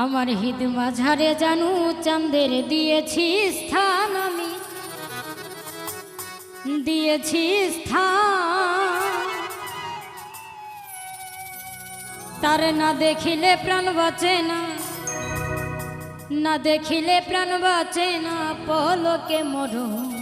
আমার হিদ মাঝারে জানু, চাঁদের দিয়েছি স্থান আমি। দিয়েছি স্থান। তার না দেখিলে প্রাণ বাঁচে না। না দেখিলে প্রাণ বাঁচে না, পলকে মরণ।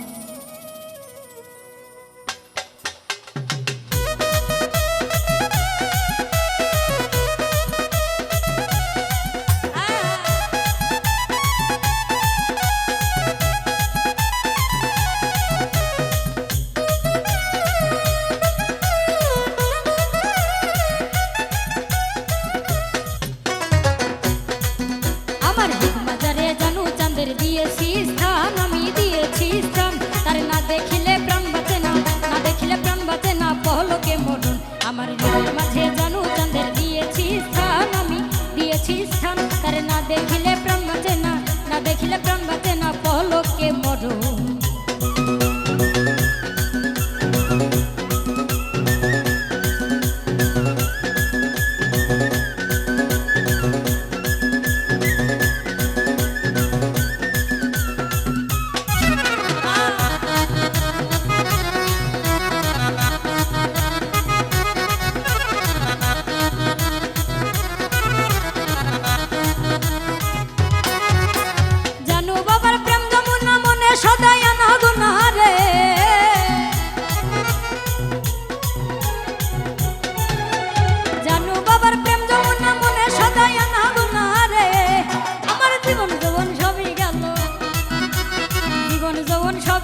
চাঁদের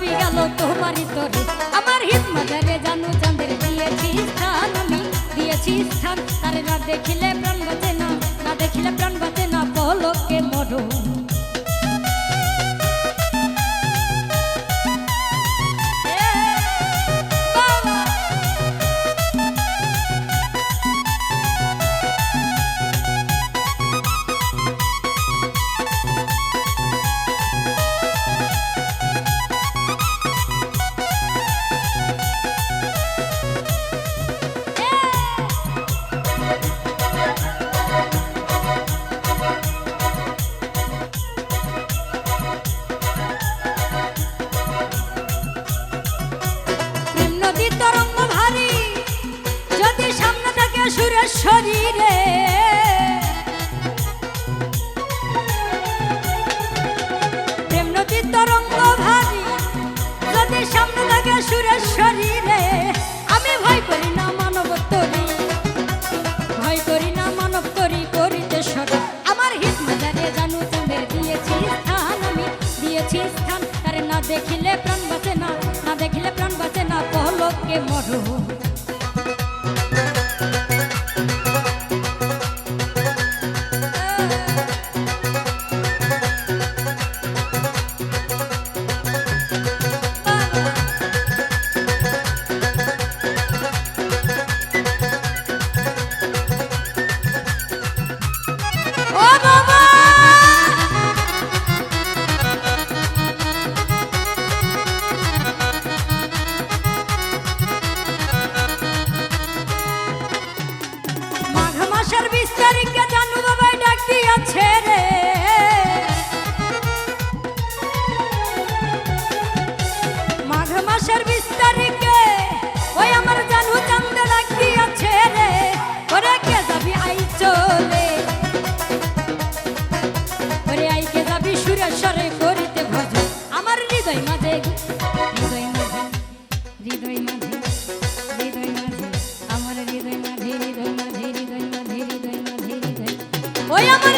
সবই গেল তোমারই তরে আমার হিত মাজারে জানু চাঁদের দিয়েছি স্থান আমি। দিয়েছি স্থান, তারে না দেখিলে প্রাণ বাঁচে না দেখিলে প্রাণ বাঁচে না। শরীরে। প্রেম নদীর তরঙ্গ ভারী, যদি সামনে থাকে সুরের শরীরে। আমি ভয় করি না মানব তরি, ভয় করি না মানব তরি করিতে সরে। আমার হিত মাজারে জানু চাঁদের দিয়েছি স্থান আমি, দিয়েছি স্থান। তারে না দেখিলে প্রাণ বাঁচে না না দেখিলে প্রাণ বাঁচে না পহলকে মরো চলে। ওরে আইকে যাবি সুরেশ্বরে করিতে ভজন আমার হৃদয় মাঝে হৃদয় মাঝে হৃদয় মাঝে হৃদয় মাঝে। আমার হৃদয় মাঝে হৃদয় মাঝে হৃদয় মাঝে ওই আমার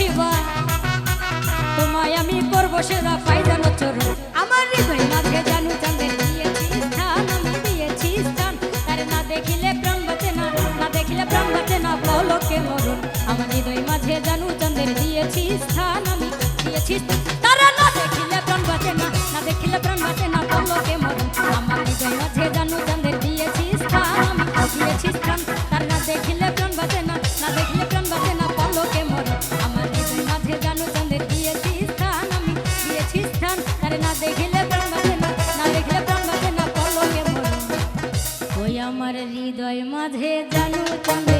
সেবা তোমায় আমি করব সেবা পাই জানো চরণ। আমার হৃদয় মাঝে জানু চাঁদের দিয়েছি স্থান, আমি দিয়েছি স্থান। তার না দেখিলে প্রাণ বাঁচে না না দেখিলে প্রাণ বাঁচে না বলকে মরণ। আমার হৃদয় মাঝে জানু চাঁদের দিয়েছি স্থান, আমি দিয়েছি। তারা না দেখিলে প্রাণ বাঁচে না না দেখিলে প্রাণ বাঁচে না বলকে মরণ। আমার হৃদয় মাঝে জানু চাঁদের দিয়েছি স্থান, আমি দিয়েছি স্থান। তার না দেখিলে প্রাণ বাঁচে না না দেখিলে প্রাণ হৃদয় মাঝে জানু চাঁদের